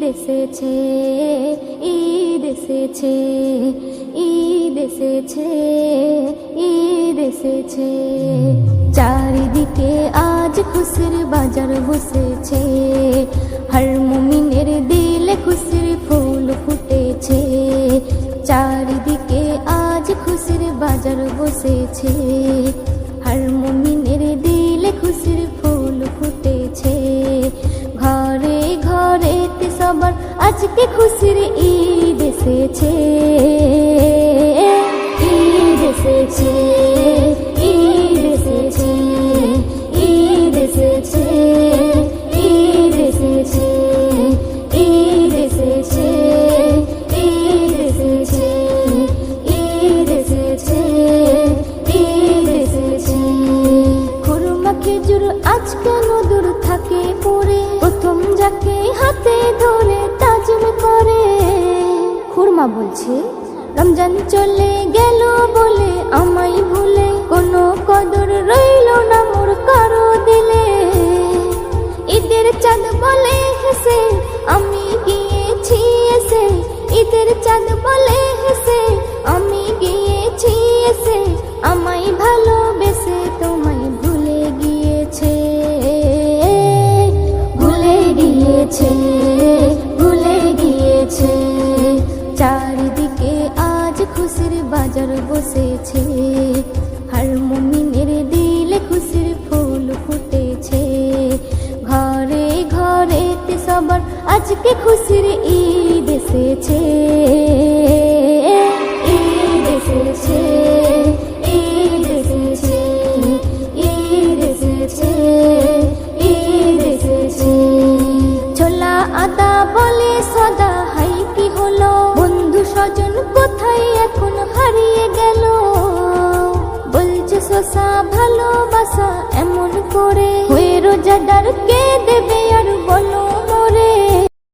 ঈদ এসেছে ঈদ এসেছে ঈদ এসেছে ঈদ চারিদিকে আজ খুশির বাজার বসেছে, হর মুমিনের দিলে খুশির ফুল ফুটেছে। চারিদিকে আজ খুশির বাজার বসেছে। সবার আজকে খুশির ঈদ এসেছে। ঈদ এসেছে ঈদ এসেছে ঈদ এসেছে ঈদ এসেছে ঈদ এসেছে ঈদ এসেছে ঈদ এসেছে ঈদ এসেছে। খুরমা খেজুর আজ খুরমা বলছে, রমজান চলে গেল বলে আমায় ভুলে কোনো কদর রইল না মোর কারও দিলে। ঈদের চাঁদ বলে হেসে আমি গিয়েছি এসে, ঈদের চাঁদ বলে হেসে আমি গিয়েছি এসে, আমায় ভালোবেসে তোমায় ভুলে গিয়েছে ভুলে গিয়েছে। বাজার বসেছে। হর মুমিনের দিলে খুশির ফুল ফুটেছে। ঘরে ঘরে সবার আজকে খুশির ঈদ এসেছে ঈদ এসেছে ঈদ এসেছে। ছোলা আদা বলে সদা স্বজন কোথায় এখন হারিয়ে গেল? বলছে শশা ভালোবাসা এমন করে। হয়ে রোজাদার কে